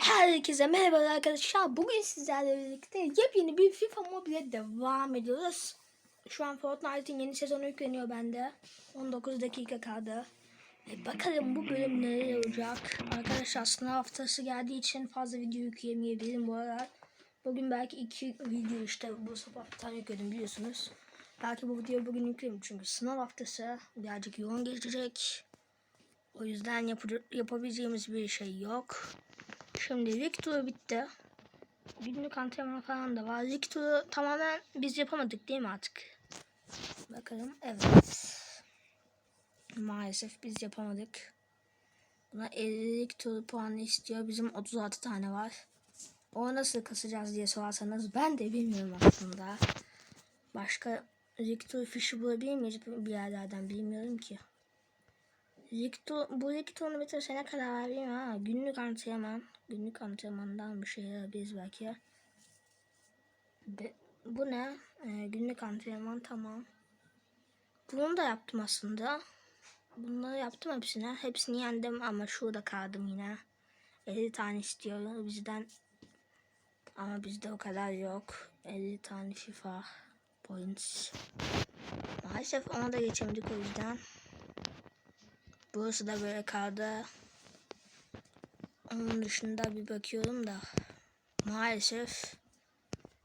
Herkese merhaba arkadaşlar. Bugün sizlerle birlikte yepyeni bir FIFA Mobile devam ediyoruz. Şu an Fortnite'in yeni sezonu yükleniyor bende. 19 dakika kaldı. E bakalım bu bölüm neler olacak. Arkadaşlar sınav haftası geldiği için fazla video yükleyemeyebilirim bu aralar. Bugün belki iki video işte bu sabah bir tane yükledim biliyorsunuz. Belki bu videoyu bugün yükleyeyim çünkü sınav haftası birazcık yoğun geçecek. O yüzden yapı- yapabileceğimiz bir şey yok. Şimdi lig turu bitti. Günlük antrenman falan da var. Lig turu tamamen biz yapamadık değil mi artık? Bakalım. Evet. Maalesef biz yapamadık. Buna 50 lig turu puanı istiyor. Bizim 36 tane var. O nasıl kasacağız diye sorarsanız ben de bilmiyorum aslında. Başka turu fişi bulabilir miyiz bir yerlerden bilmiyorum ki. Lig tu- bu lig turunu bitirsene kadar bilmiyorum ama günlük antrenman. Günlük antrenmandan bir şey alabiliriz belki. Be- bu ne? Ee, günlük antrenman tamam. Bunu da yaptım aslında. Bunları yaptım hepsine. Hepsini yendim ama şurada kaldım yine. 50 tane istiyor bizden. Ama bizde o kadar yok. 50 tane FIFA points. Maalesef ona da geçemedik o yüzden. Burası da böyle kaldı. Onun dışında bir bakıyorum da maalesef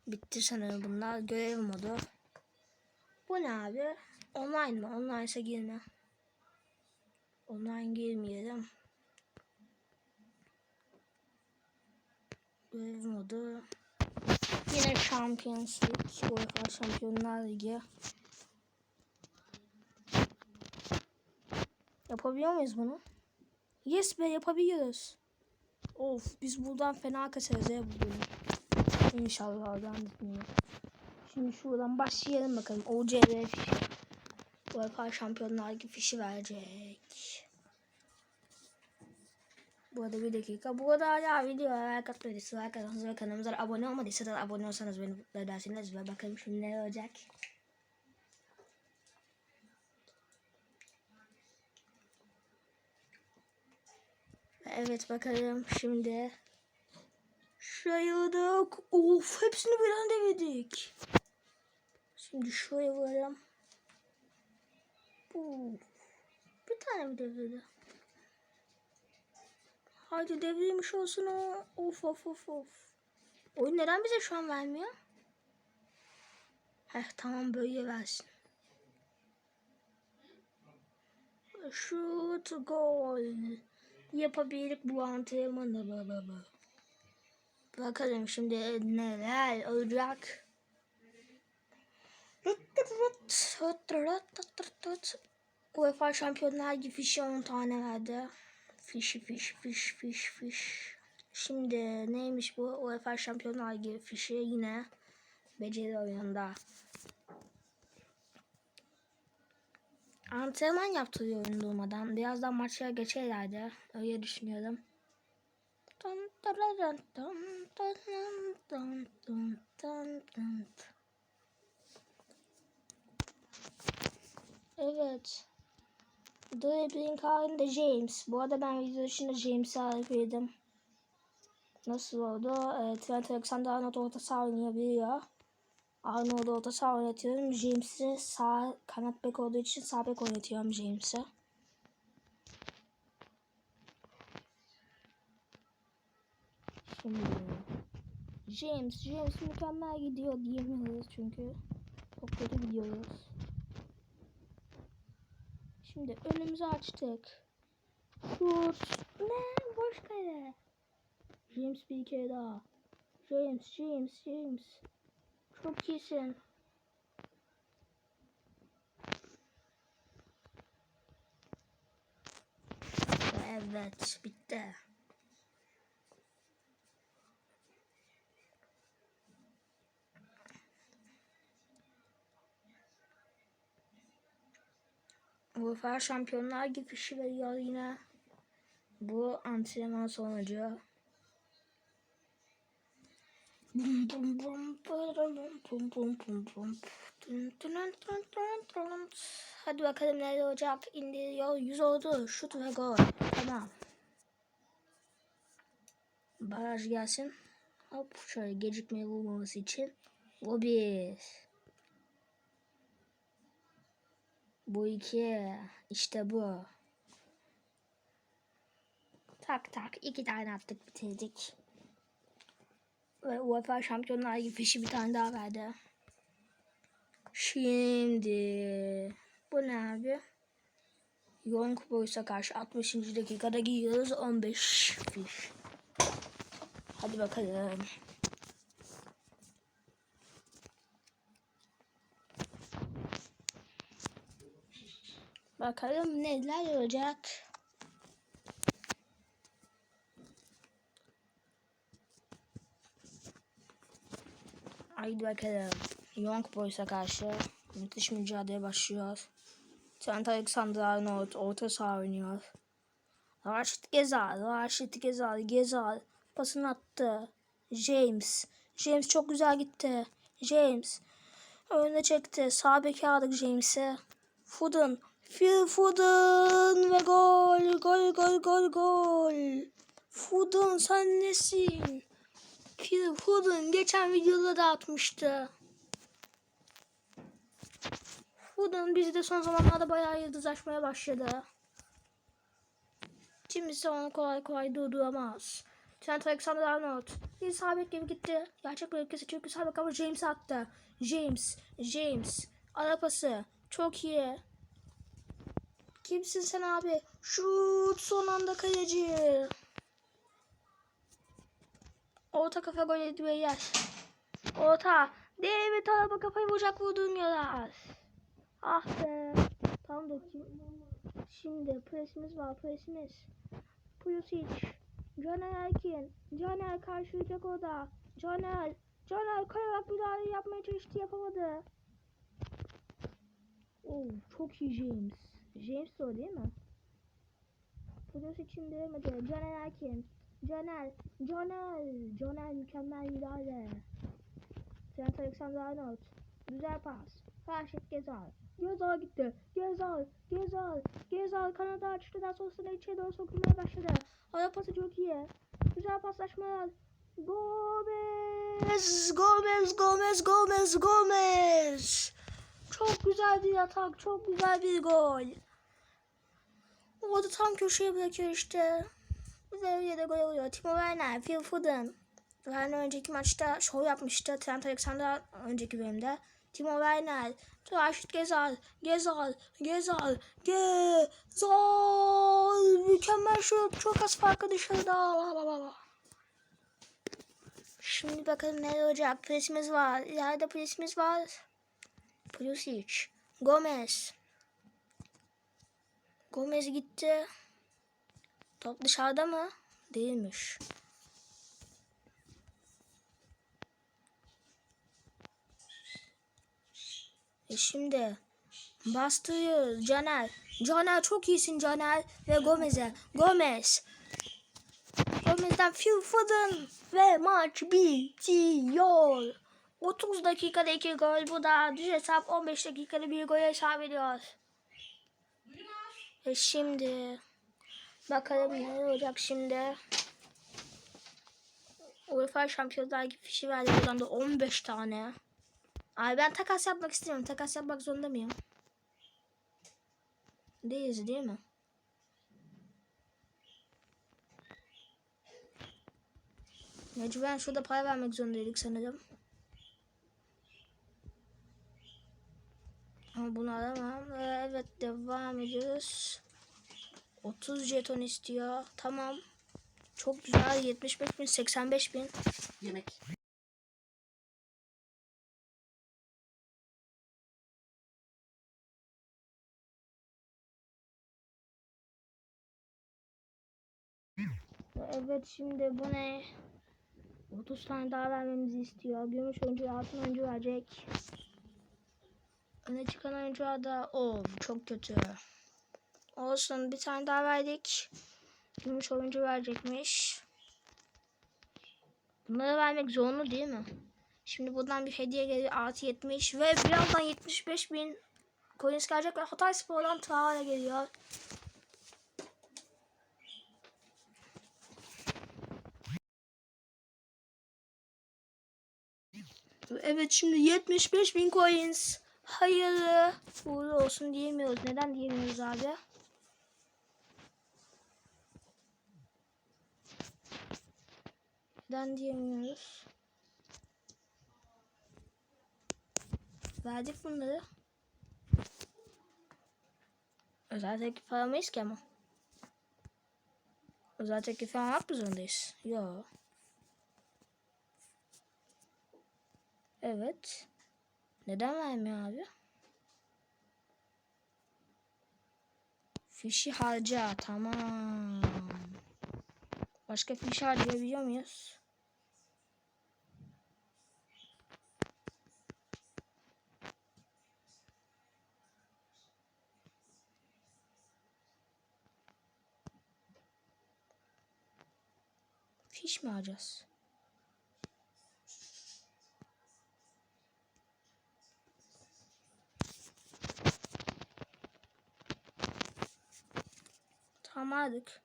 bitti sanırım bunlar. Görev modu. Bu ne abi? Online mı? Online ise girme. Online girmeyelim. Görev modu. Yine Champions League. UEFA Şampiyonlar Ligi. Yapabiliyor muyuz bunu? Yes be yapabiliyoruz. Of biz buradan fena kaçarız ya bu bölüm. İnşallah oradan gitmiyor. Şimdi şuradan başlayalım bakalım. Fişi. UEFA Şampiyonlar Ligi fişi verecek. Bu arada bir dakika. Bu arada hala videoya like atmadıysanız, like atmanız ve kanalımıza abone olmadıysanız abone olsanız beni mutlu edersiniz. Ve bakalım şimdi ne olacak. Evet bakalım şimdi. Da of hepsini birden devirdik. Şimdi şuraya varalım. Bir tane mi devirdi? Haydi devrilmiş olsun o. Of of of of. Oyun neden bize şu an vermiyor? Heh tamam böyle versin. Shoot gol. Yapabildik bu antrenmanı. Bakalım şimdi neler olacak. UEFA Şampiyonlar Ligi fişi 10 tane verdi. Fişi fiş fiş fiş fiş. Şimdi neymiş bu UEFA Şampiyonlar Ligi fişi yine beceri oyununda. Antrenman yaptırıyorum durmadan. Birazdan maçlara geçerlerdi. Öyle düşünüyorum. Evet. Dribbling halinde James. Bu arada ben video içinde James'i harfiydim. Nasıl oldu? Evet, Trent Alexander-Arnold orta saha oynayabiliyor. Arnold'u orta saha oynatıyorum. James'i sağ kanat bek olduğu için sağ bek oynatıyorum James'i. Şimdi James, James mükemmel gidiyor diyemeyiz çünkü çok kötü gidiyoruz. Şimdi önümüzü açtık. Şut. Ne? Boş kale. James bir kere daha. James, James, James. Çok iyisin. Evet, bitti. UEFA Şampiyonlar fişi veriyor yine. Bu antrenman sonucu. Hadi bakalım ne olacak. İndiriyor. 100 oldu. Şut ve gol. Tamam. Baraj gelsin. Hop şöyle gecikmeyi bulmaması için. Bu bir. Bu iki. İşte bu. Tak tak. iki tane attık bitirdik. Ve UEFA Şampiyonlar Ligi fişi bir tane daha verdi. Şimdi bu ne abi? Young Boys'a karşı 60. dakikada giyiyoruz 15 fiş. Hadi bakalım. Bakalım neler olacak. Haydi bakalım. Young Boys'a karşı müthiş mücadele başlıyor. Trent Alexander-Arnold orta saha oynuyor. Raşit Gezal, Raşit Gezal, Gezal pasını attı. James, James çok güzel gitti. James önüne çekti. Sağ beki aldık James'e. Foden, Phil Foden ve gol, gol, gol, gol, gol. Foden sen nesin? Foden geçen videoda da atmıştı. Foden bizde son zamanlarda bayağı yıldızlaşmaya başladı. Kimse onu kolay kolay durduramaz. Trent Alexander-Arnold bir sabit gibi gitti. Gerçek bir ülkesi çünkü sabit ama James attı. James, James. Ara pası. Çok iyi. Kimsin sen abi? Şut son anda kaleci. Orta kafa gol ediyor yer. Orta. David araba kafayı vuracak vurduğum yarar. Ah be. Tam kim? Şimdi presimiz var presimiz. Pulisic. Caner Erkin. Caner karşılayacak o da. Caner. Caner kayarak müdahale yapmaya çalıştı yapamadı. Oh çok iyi James. James o değil mi? Pulisic indiremedi. Caner Erkin. Caner. Caner. Caner mükemmel müdahale. Trent Alexander-Arnold. Güzel pas. Raşit Gezal. Gezal gitti. Gezal. Gezal. Gezal kanadı açtı. Daha sonrasında içeri doğru sokulmaya başladı. Ara pası çok iyi. Güzel paslaşmalar. Gomez. Gomez. Gomez. Gomez. Gomez. Çok güzel bir atak. Çok güzel bir gol. Orada tam köşeye bırakıyor işte. Güzel bir de gol. Timo Werner. Phil Foden. Werner önceki maçta şov yapmıştı. Trent Alexander önceki bölümde. Timo Werner. Raşit Gezal. Gezal. Gezal. Gezal. Mükemmel şut. Çok az farkı dışarıda. Şimdi bakalım ne olacak. Presimiz var. İleride presimiz var. Pulisic. Gomez. Gomez gitti. Top dışarıda mı? Değilmiş. E şimdi bastırıyoruz Caner. Caner çok iyisin Caner ve Gomez'e. Gomez. Gomez'den Phil Foden ve maç bitiyor. 30 dakikada 2 gol. Bu da düz hesap 15 dakikada bir gol hesap ediyor. E şimdi bakalım ne olacak şimdi. UEFA Şampiyonlar Ligi fişi verdi. Buradan da 15 tane. Ay ben takas yapmak istiyorum. Takas yapmak zorunda mıyım? Değiliz değil mi? Mecburen şurada para vermek zorundaydık sanırım. Ama bunu alamam. Evet devam ediyoruz. 30 jeton istiyor. Tamam. Çok güzel. 75 bin, 85 bin. Yemek. Evet şimdi bu ne? 30 tane daha vermemizi istiyor. Gümüş oyuncu, altın oyuncu verecek. Öne çıkan oyuncuya da o çok kötü. Olsun bir tane daha verdik. Gümüş oyuncu verecekmiş. Bunları vermek zorunlu değil mi? Şimdi buradan bir hediye geliyor. Artı 70 ve birazdan 75 bin coins gelecek ve Hatay Spor'dan Traore geliyor. Evet şimdi 75 bin coins. Hayırlı uğurlu olsun diyemiyoruz. Neden diyemiyoruz abi? Neden diyemiyoruz? Verdik bunları. Özel teklif alamayız ki ama. Özel teklif almak mı zorundayız? Yok. Evet. Neden vermiyor abi? Fişi harca. Tamam. Başka fiş harcayabiliyor muyuz? Fiş mi alacağız? Tamam aldık.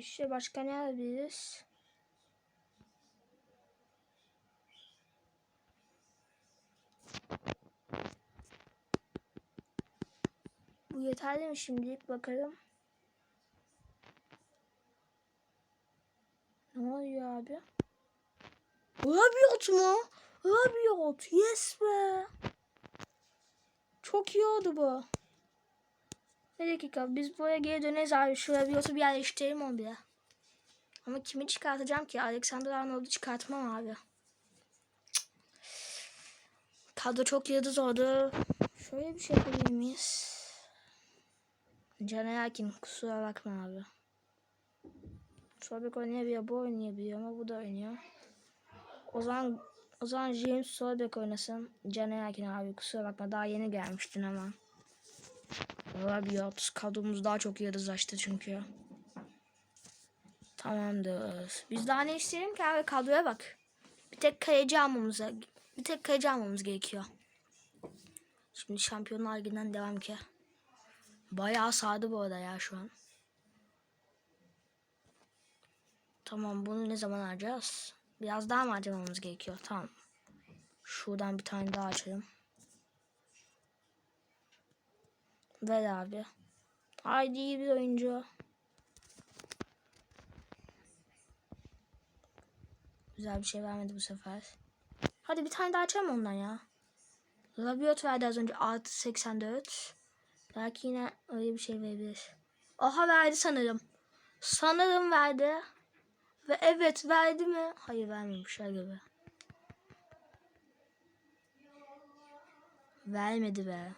Fişe başka ne alabiliriz? Bu yeterli mi şimdilik bakalım. Ne oluyor abi? Rabiot mu? Rabiot. Yes be. Çok iyi oldu bu. Bir dakika biz buraya geri döneriz abi. Şu Rabiot'u bir yerleştirelim onu bir. Ama kimi çıkartacağım ki? Alexander Arnold'u çıkartmam abi. Kadro çok yıldız oldu. Şöyle bir şey yapabilir miyiz? Caner Erkin kusura bakma abi. Sobek oynayabiliyor, bu oynayabiliyor ama bu da oynuyor. O zaman o zaman James Sobek oynasın. Caner Erkin abi kusura bakma daha yeni gelmiştin ama. Rabiot kadromuz daha çok yıldızlaştı çünkü. Tamamdır. Biz daha ne isteyelim ki abi kadroya bak. Bir tek kaleci almamız bir tek kaleci almamız gerekiyor. Şimdi Şampiyonlar Ligi'nden devam ki. Bayağı sağdı bu arada ya şu an. Tamam bunu ne zaman harcayacağız? Biraz daha mı harcamamız gerekiyor? Tamam. Şuradan bir tane daha açalım. Ver abi. Haydi iyi bir oyuncu. Güzel bir şey vermedi bu sefer. Hadi bir tane daha açalım ondan ya. Rabiot verdi az önce artı 84. Belki yine öyle bir şey verebilir. Aha verdi sanırım. Sanırım verdi. Ve evet verdi mi? Hayır vermemiş öyle gibi. Vermedi be.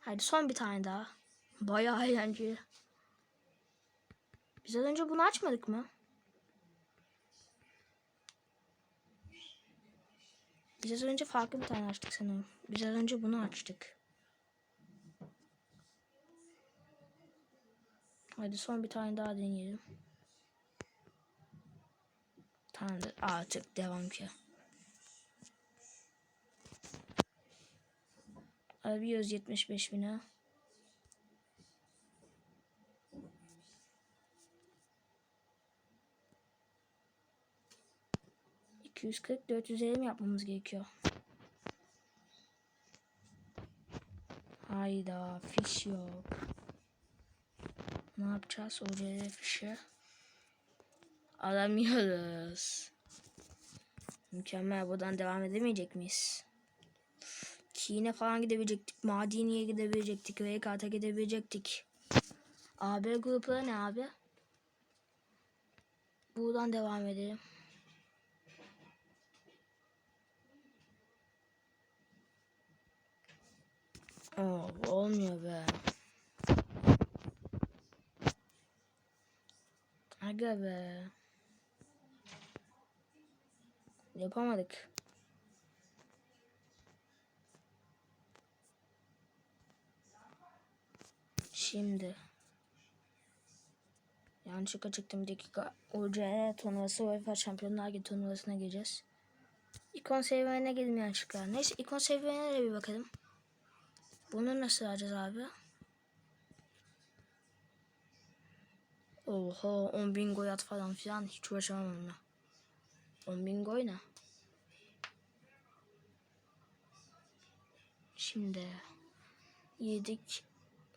Hadi son bir tane daha. Bayağı eğlenceli. Biz önce bunu açmadık mı? Biz önce farklı bir tane açtık sanırım. Biz önce bunu açtık. Hadi son bir tane daha deneyelim. Tamamdır artık devam ki. Alıyoruz 75 bine. İki yüz kırk dört yüz elli yapmamız gerekiyor. Hayda fiş yok. Ne yapacağız? OCD fişi. Alamıyoruz. Mükemmel. Buradan devam edemeyecek miyiz? Çin'e falan gidebilecektik. Madini'ye gidebilecektik. Raykart'a gidebilecektik. AB grupları ne abi? Buradan devam edelim. Oo, olmuyor be. Aga be. Yapamadık. Şimdi. Yanlışlıkla çıktım bir dakika. UCE turnuvası UEFA Şampiyonlar Ligi turnuvasına gireceğiz. İkon seviyene girdim yanlışlıkla. Neyse ikon seviyene de bir bakalım. Bunu nasıl alacağız abi? Oha 10 bin gol at falan filan hiç uğraşamam onunla. 10 bin gol ne? Şimdi yedik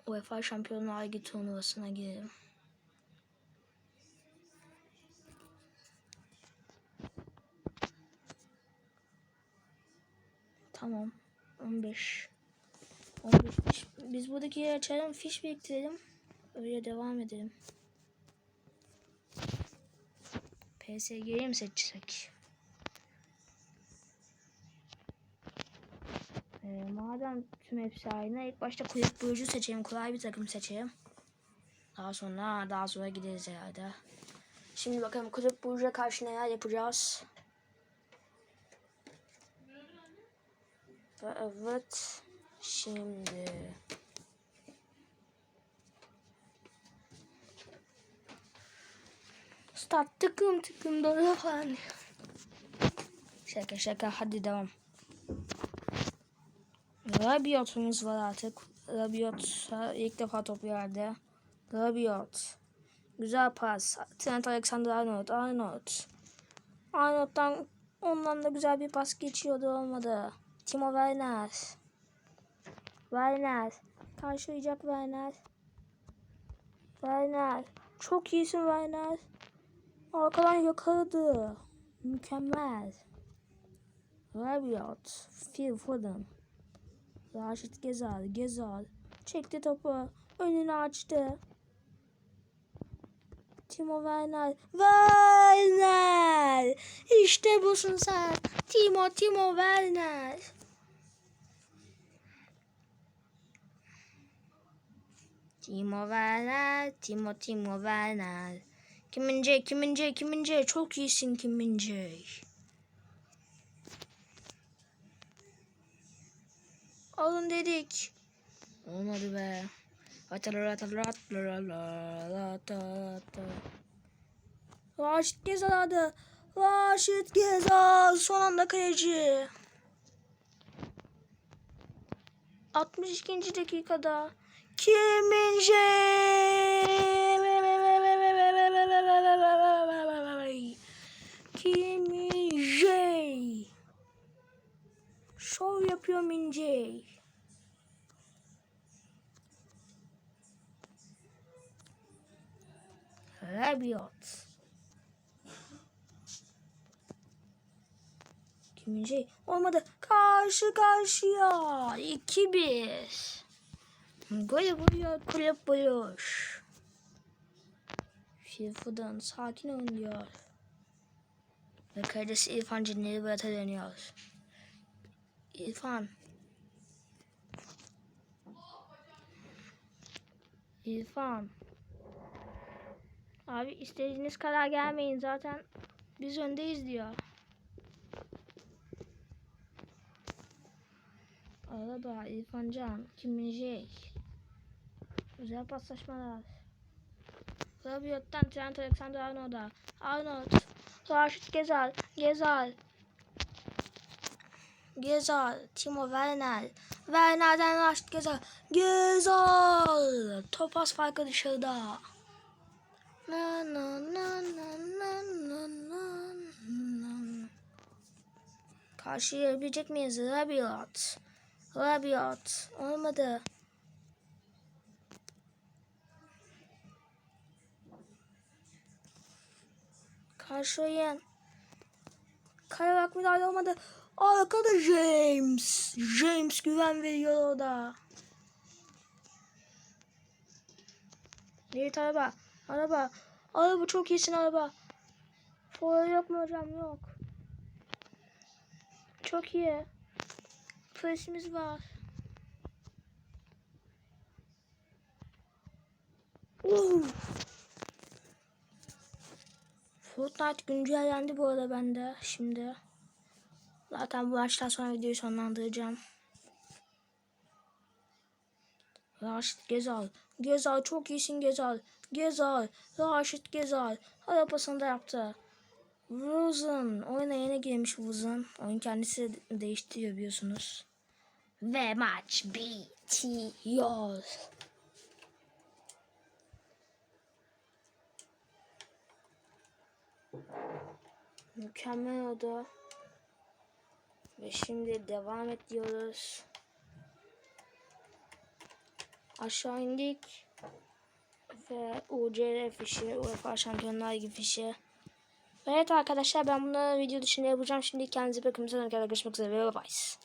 UEFA Şampiyonlar Ligi turnuvasına girelim. Tamam. 15. 15 fiş. Biz buradaki yeri açalım. Fiş biriktirelim. Öyle devam edelim. PSG'yi mi seçsek? Ee, madem tüm hepsi aynı. ilk başta kulüp buyucu seçelim. Kolay bir takım seçelim. Daha sonra daha sonra gideriz herhalde. Şimdi bakalım kulüp buyucuya karşı neler yapacağız. Ve evet. Şimdi. Start tıkım tıkım doğru falan. Şaka şaka hadi devam. Rabiot'umuz var artık. Rabiot ilk defa top yerde. Rabiot. Güzel pas. Trent Alexander-Arnold. Arnold. Arnold'dan ondan da güzel bir pas geçiyordu olmadı. Timo Werner. Werner. Karşılayacak Werner. Werner. Çok iyisin Werner. Arkadan yakaladı. Mükemmel. Rabiot. Phil Foden. Raşit Gezal. Gezal. Çekti topu. Önünü açtı. Timo Werner. Werner. İşte busun sen. Timo Timo Werner. Timo Werner. Timo Timo Werner. Kimince kimince kimince çok iyisin kimince. Alın dedik. Olmadı be. Raşit Gezal adı. Raşit Gezal son anda kaleci. 62. dakikada Kimince Kimince Şov yapıyor Mince. Rabiot. Kimince olmadı. Karşı karşıya. 2-1. Gol vuruyor kulüp buluş. FIFA'dan sakin olun diyor. Ve kardeşi İrfan Cinleri Berat'a dönüyor. İrfan. İrfan. Abi istediğiniz kadar gelmeyin zaten biz öndeyiz diyor. Araba, İrfan Can, Kim Min Güzel paslaşmalar. Rabiot'tan Trent Alexander-Arnold'a. Arnold. Raşit Gezal. Gezal. Gezal. Timo Werner. Werner'den Raşit Gezal. Gezal. Top az farkı dışarıda. Na na na na na na na na. Karşılayabilecek miyiz? Rabiot. Rabiot. Olmadı. Karşılayın. Kayarak müdahale olmadı. Arkada James. James güven veriyor orada. Evet araba. Araba. Araba çok iyisin araba. Foil yok mu hocam? Yok. Çok iyi. Presimiz var. Uh. Fortnite güncellendi bu arada bende şimdi. Zaten bu maçtan sonra videoyu sonlandıracağım. Raşit Gezal. Gezal çok iyisin Gezal. Gezal, Raşit Gezal arabasında yaptı. Wuzun oyuna yeni girmiş Wuzun. Oyun kendisi değiştiriyor biliyorsunuz. Ve maç bitiyor. Mükemmel oldu. Ve şimdi devam ediyoruz. Aşağı indik. Ve UCR fişi, UEFA Şampiyonlar Ligi fişi. Evet arkadaşlar ben bunu video dışında yapacağım. Şimdi kendinize bakın. Sonra görüşmek üzere. Bye bye.